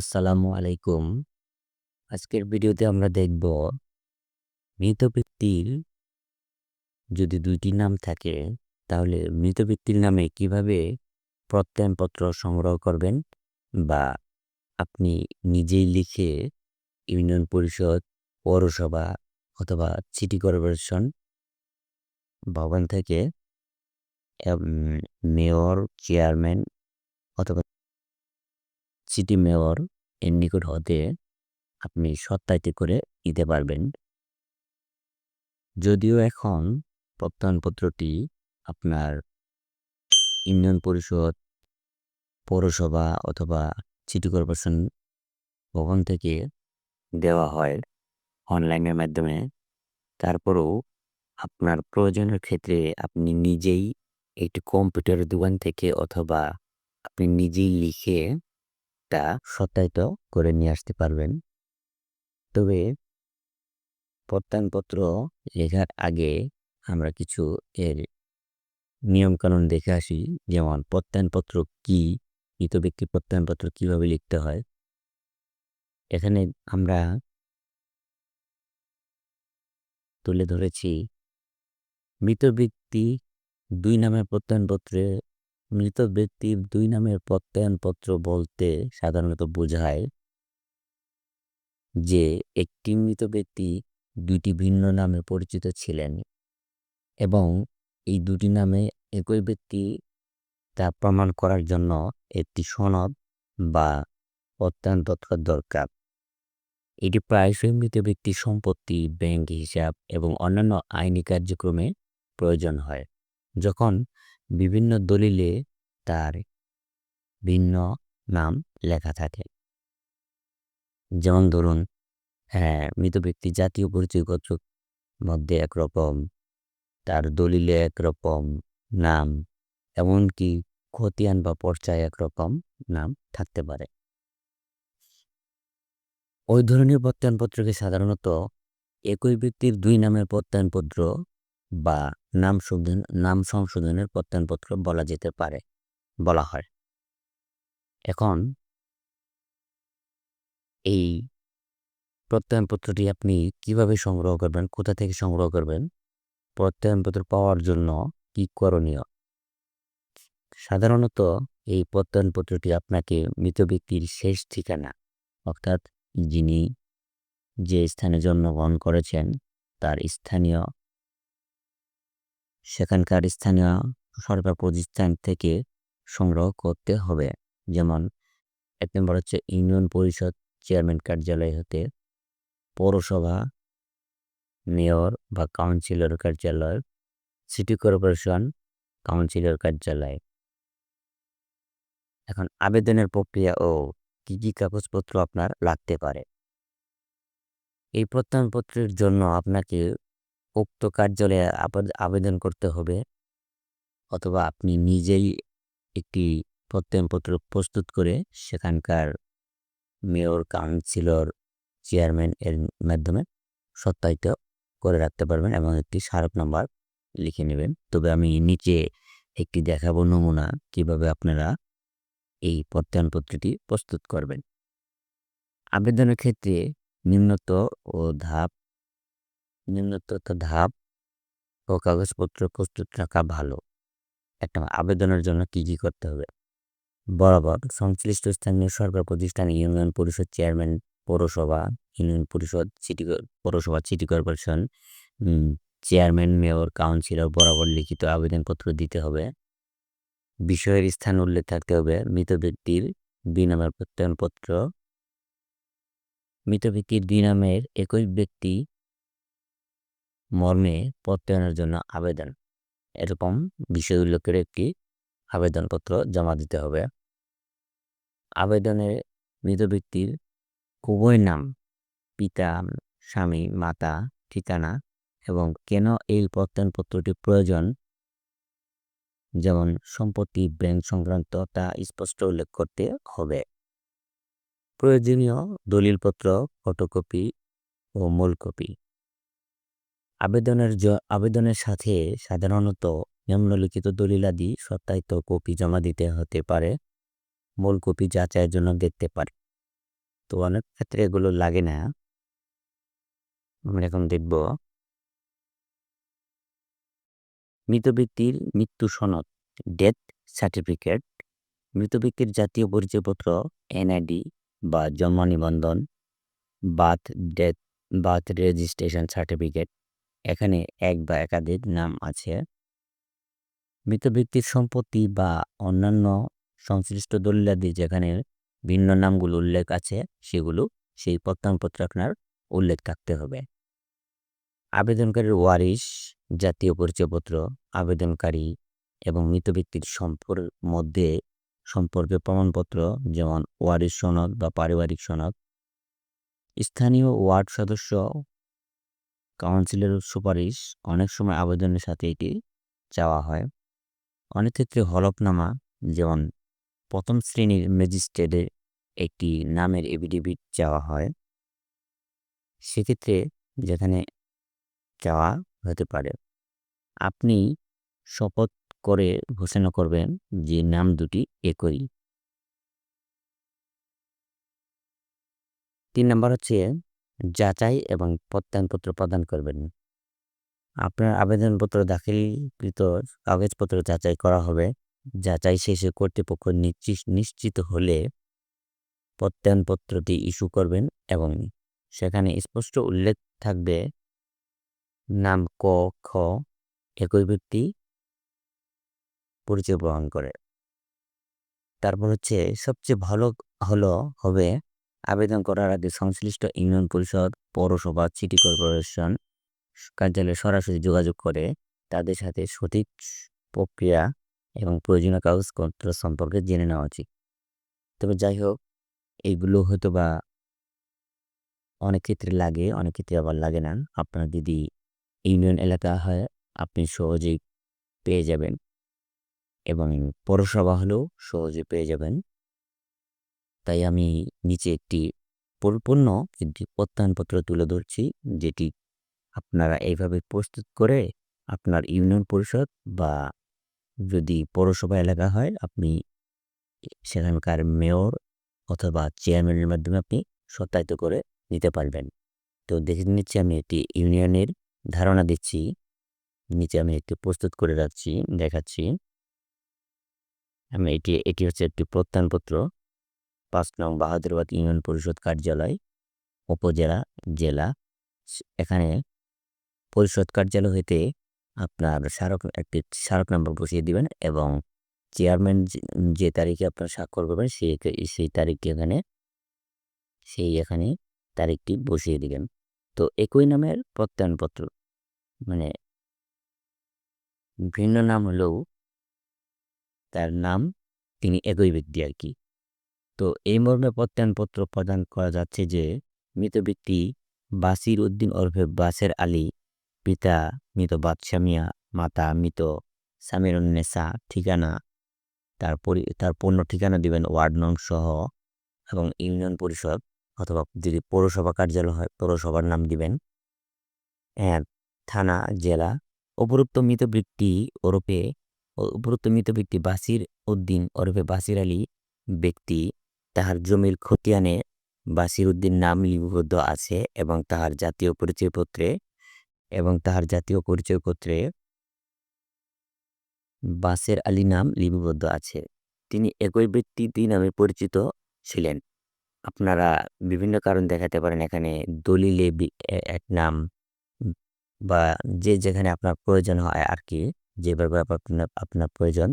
আসসালামু আলাইকুম। আজকের ভিডিওতে আমরা দেখব মৃত ব্যক্তির যদি দুইটি নাম থাকে, তাহলে মৃত ব্যক্তির নামে কীভাবে প্রত্যয়নপত্র সংগ্রহ করবেন বা আপনি নিজেই লিখে ইউনিয়ন পরিষদ, পৌরসভা অথবা সিটি কর্পোরেশন ভবন থেকে মেয়র, চেয়ারম্যান অথবা সিটি মেয়র এর নিকট হতে আপনি সত্যায়িত করে নিতে পারবেন। যদিও এখন প্রত্যয়নপত্রটি আপনার ইউনিয়ন পরিষদ, পৌরসভা অথবা সিটি কর্পোরেশন ভবন থেকে দেওয়া হয় অনলাইনের মাধ্যমে। তারপরেও আপনার প্রয়োজনের ক্ষেত্রে আপনি নিজেই একটি কম্পিউটার দোকান থেকে অথবা আপনি নিজেই লিখে তা সত্যায়িত করে নিয়ে আসতে পারবেন। তবে প্রত্যয়নপত্র লেখার আগে আমরা কিছু এর নিয়মকানুন দেখে আসি। যেমন প্রত্যয়নপত্র কি, মৃত ব্যক্তি প্রত্যয়নপত্র কীভাবে লিখতে হয়। এখানে আমরা তুলে ধরেছি, মৃত ব্যক্তি দুই নামের প্রত্যয়নপত্রে মৃত ব্যক্তির দুই নামের প্রত্যয়নপত্র বলতে সাধারণত বোঝায় যে একটি মৃত ব্যক্তি দুইটি ভিন্ন নামে পরিচিত ছিলেন এবং এই দুটি নামে একই ব্যক্তি তা প্রমাণ করার জন্য একটি সনদ বা প্রত্যয়নপত্র দরকার। এটি প্রায়শই মৃত ব্যক্তির সম্পত্তি, ব্যাংক হিসাব এবং অন্যান্য আইনি কার্যক্রমে প্রয়োজন হয়। যখন বিভিন্ন দলিলে তার ভিন্ন নাম লেখা থাকে। যেমন ধরুন হ্যাঁ মৃত ব্যক্তি জাতীয় পরিচয়পত্র মধ্যে একরকম, তার দলিলে একরকম নাম, এমনকি খতিয়ান বা পর্চায় একরকম নাম থাকতে পারে। ওই ধরনের প্রত্যয়নপত্রকে সাধারণত একই ব্যক্তির দুই নামের প্রত্যয়নপত্র বা নাম সংশোধন নাম সংশোধনের প্রত্যয়নপত্র বলা যেতে পারে, বলা হয়। এখন, এই প্রত্যয়নপত্রটি আপনি কীভাবে সংগ্রহ করবেন, কোথা থেকে সংগ্রহ করবেন, প্রত্যয়নপত্র পাওয়ার জন্য কি করণীয়? সাধারণত এই প্রত্যয়নপত্রটি আপনাকে মৃত ব্যক্তির শেষ ঠিকানা, অর্থাৎ যিনি যে স্থানে জন্মগ্রহণ করেছেন, তার স্থানীয় সেখানকার স্থানীয় সরকার প্রতিষ্ঠান থেকে সংগ্রহ করতে হবে। যেমন এক নম্বর হচ্ছে ইউনিয়ন পরিষদ চেয়ারম্যান কার্যালয় হতে পৌরসভা, মেয়র বা কাউন্সিলর কার্যালয়, সিটি কর্পোরেশন কাউন্সিলর কার্যালয়। এখন আবেদনের প্রক্রিয়া ও কী কী কাগজপত্র আপনার লাগতে পারে? এই প্রত্যয়নপত্রের জন্য আপনাকে উক্ত কার্যালয়ে আবেদন করতে হবে। অথবা আপনি নিজেই একটি প্রত্যয়নপত্র প্রস্তুত করে সেখানকার মেয়র, কাউন্সিলর, চেয়ারম্যান এর মাধ্যমে সত্যায়িত করে রাখতে পারবেন এবং একটি স্মারক নাম্বার লিখে নেবেন। তবে আমি নিচে একটি দেখাবো নমুনা কীভাবে আপনারা এই প্রত্যয়নপত্রটি প্রস্তুত করবেন। আবেদনের ক্ষেত্রে নিম্নত ও ধাপ নিম্নত ধাপ ও কাগজপত্র প্রস্তুত রাখা ভালো। একটা আবেদনের জন্য কী কী করতে হবে? বরাবর সংশ্লিষ্ট স্থানীয় সরকার প্রতিষ্ঠান ইউনিয়ন পরিষদ চেয়ারম্যান, পৌরসভা, ইউনিয়ন পরিষদ, সিটি পৌরসভা, city corporation chairman, mayor, councillor বরাবর লিখিত আবেদনপত্র দিতে হবে। বিষয়ের স্থান উল্লেখ থাকতে হবে। মৃত ব্যক্তির দুই নামের প্রত্যয়নপত্র। মৃত ব্যক্তির দুই নামের একই ব্যক্তি মর্মে প্রত্যয়নের জন্য আবেদন। এরকম বিষয় উল্লেখের একটি আবেদনপত্র জমা দিতে হবে। আবেদনে মৃত ব্যক্তির উভয় নাম, পিতা, স্বামী, মাতা, ঠিকানা এবং কেন এই প্রত্যয়নপত্রটি প্রয়োজন? যেমন সম্পত্তি, ব্যাংক সংক্রান্ত তা স্পষ্ট উল্লেখ করতে হবে। প্রয়োজনীয় দলিলপত্র, ফটোকপি ও মূল কপি আবেদনের জ, আবেদনের সাথে সাধারণত নিম্নলিখিত দলিলাদি সত্যায়িত কপি জমা দিতে হতে পারে, মূল কপি যাচাইয়ের জন্য দেখতে পারে। তো অনেক ক্ষেত্রে এগুলো লাগে না। আমরা এখন দেখব। মৃত ব্যক্তির মৃত্যু সনদ, ডেথ সার্টিফিকেট, মৃত ব্যক্তির জাতীয় পরিচয়পত্র, এনআইডি বা জন্ম নিবন্ধন, birth death, birth registration certificate এখানে এক বা একাধিক নাম আছে। মৃত ব্যক্তির সম্পত্তি বা অন্যান্য সংশ্লিষ্ট দলিলাদি যেখানে ভিন্ন নামগুলো উল্লেখ আছে, সেগুলো সেই প্রত্যয়নপত্রে আপনার উল্লেখ থাকতে হবে। আবেদনকারীর ওয়ারিশ, জাতীয় পরিচয়পত্র, আবেদনকারী এবং মৃত ব্যক্তির সম্পর, মধ্যে সম্পর্কে প্রমাণপত্র যেমন ওয়ারিশ সনদ বা পারিবারিক সনদ। স্থানীয় ওয়ার্ড সদস্য কাউন্সিলের সুপারিশ অনেক সময় আবেদনের সাথে এটি চাওয়া হয়। অনেক ক্ষেত্রে হলফনামা যেমন প্রথম শ্রেণির ম্যাজিস্ট্রেটের একটি নামের এফিডেভিট চাওয়া হয়। সেক্ষেত্রে যেখানে চাওয়া হতে পারে। আপনি শপথ করে ঘোষণা করবেন যে নাম দুটি একই। তিন নম্বর হচ্ছে যাচাই এবং প্রত্যয়নপত্র প্রদান করবেন। আপনার আবেদনপত্র দাখিলকৃত কাগজপত্র যাচাই করা হবে। যাচাই শেষে কর্তৃপক্ষ নিশ্চিত হলে প্রত্যয়নপত্রটি ইস্যু করবেন এবং সেখানে স্পষ্ট উল্লেখ থাকবে নাম ক, খ, একই ব্যক্তি পরিচয় গ্রহণ করে। তারপর হচ্ছে সবচেয়ে ভালো হলো, হবে আবেদন করার আগে সংশ্লিষ্ট ইউনিয়ন পরিষদ, পৌরসভা, সিটি কর্পোরেশন কার্যালয়ে সরাসরি যোগাযোগ করে তাদের সাথে সঠিক প্রক্রিয়া এবং প্রয়োজনীয় কাগজপত্র সম্পর্কে জেনে নেওয়া উচিত। তবে যাই হোক এইগুলো হয়তো বা অনেক ক্ষেত্রে লাগে, অনেক ক্ষেত্রে আবার লাগে না। আপনার যদি ইউনিয়ন এলাকা হয়, আপনি সহজেই পেয়ে যাবেন এবং পৌরসভা হলেও সহজে পেয়ে যাবেন। তাই আমি নিচে একটি পরিপূর্ণ একটি প্রত্যয়নপত্র তুলে ধরছি, যেটি আপনারা এইভাবে প্রস্তুত করে আপনার ইউনিয়ন পরিষদ বা যদি পৌরসভা এলাকা হয়, আপনি সেখানকার মেয়র অথবা চেয়ারম্যানের মাধ্যমে আপনি সত্যায়িত করে নিতে পারবেন। তো দেখে নিচ্ছি আমি একটি ইউনিয়নের ধারণা দিচ্ছি। নিচে আমি একটি প্রস্তুত করে রাখছি, দেখাচ্ছি। আমি এটি এটি হচ্ছে একটি প্রত্যয়নপত্র। পাঁচ নং বাহাদুরাবাদ ইউনিয়ন পরিষদ কার্যালয়, উপজেলা, জেলা। এখানে পরিষদ কার্যালয় হইতে আপনার স্মারক একটি স্মারক নাম্বার বসিয়ে দিবেন এবং চেয়ারম্যান যে তারিখে আপনার স্বাক্ষর করবেন সেই সেই তারিখটি এখানে, সেই এখানে তারিখটি বসিয়ে দিবেন। তো একই নামের প্রত্যয়নপত্র মানে ভিন্ন নাম হলেও তার নাম তিনি একই ব্যক্তি আর কি। তো এই মর্মে প্রত্যয়নপত্র প্রদান করা যাচ্ছে যে, মৃত ব্যক্তি বাসির উদ্দিন ওরফে বাসের আলী, পিতা মৃত বাদশা মিয়া মাতা মৃত সামিরুন্নেসা ঠিকানা তার পরি, তার পূর্ণ ঠিকানা দিবেন ওয়ার্ড নং সহ এবং ইউনিয়ন পরিষদ অথবা যদি পৌরসভা কার্যালয় হয় পৌরসভার নাম দিবেন। হ্যাঁ থানা, জেলা, উপরুক্ত মৃত ব্যক্তি ওরফে, উপরুক্ত মৃত ব্যক্তি বাসির উদ্দিন ওরফে বাসির আলী, ব্যক্তি তাহার জমির খতিয়ানে বাসির উদ্দিন নাম লিপিবদ্ধ আছে এবং তাহার জাতীয় পরিচয়পত্রে এবং তাহার জাতীয় পরিচয়পত্রে বাসের আলী নাম লিপিবদ্ধ আছে। তিনি একই ব্যক্তি নামে পরিচিত ছিলেন। আপনারা বিভিন্ন কারণ দেখাতে পারেন এখানে দলিলে এক নাম বা যে যেখানে আপনার প্রয়োজন হয় আর কি, যেভাবে আপনার আপনার প্রয়োজন।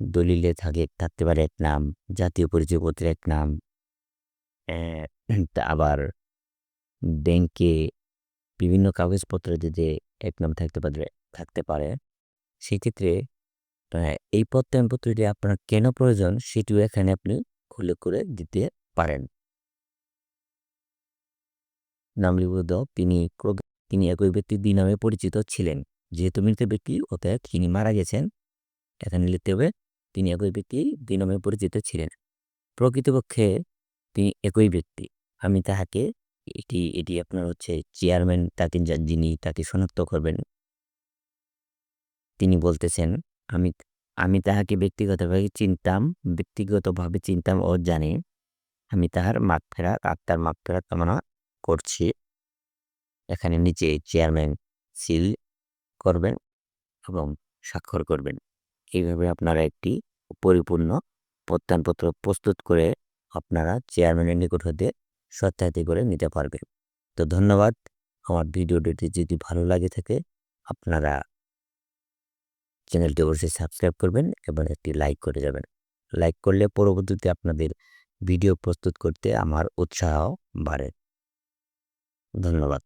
দলিলে থাকে, থাকতে পারে এক নাম, জাতীয় পরিচয়পত্রে এক নাম আবার ব্যাংকে বিভিন্ন কাগজপত্র যদি এক নাম থাকতে পারে থাকতে পারে সেক্ষেত্রে এই প্রত্যয়নপত্রটি আপনার কেন প্রয়োজন সেটিও এখানে আপনি খুলে করে দিতে পারেন। নাম লিপিবদ্ধ, তিনি তিনি একই ব্যক্তি দুই নামে পরিচিত ছিলেন। যেহেতু মৃত ব্যক্তি, অতএব তিনি মারা গেছেন। এখানে লিখতে হবে তিনি একই ব্যক্তি, দুই নামে পরিচিত ছিলেন। প্রকৃতপক্ষে তিনি একই ব্যক্তি। আমি তাহাকে এটি এটি আপনার হচ্ছে চেয়ারম্যান তাকে যিনি তাকে শনাক্ত করবেন। তিনি বলতেছেন, আমি আমি তাহাকে ব্যক্তিগতভাবে চিনতাম ব্যক্তিগতভাবে চিনতাম ও জানি। আমি তাহার মাগফেরাত আত্মার মাগফেরাত কামনা করছি। এখানে নিচে চেয়ারম্যান সিল করবেন এবং স্বাক্ষর করবেন। এইভাবে আপনারা একটি পরিপূর্ণ প্রত্যয়নপত্র প্রস্তুত করে আপনারা চেয়ারম্যানের নিকট হতে সত্যায়িত করে নিতে পারবেন। তো ধন্যবাদ। আমার ভিডিওটি যদি ভালো লাগে থাকে, আপনারা চ্যানেলটি অবশ্যই সাবস্ক্রাইব করবেন এবং একটি লাইক করে যাবেন। লাইক করলে পরবর্তীতে আপনাদের ভিডিও প্রস্তুত করতে আমার উৎসাহ বাড়ে। ধন্যবাদ।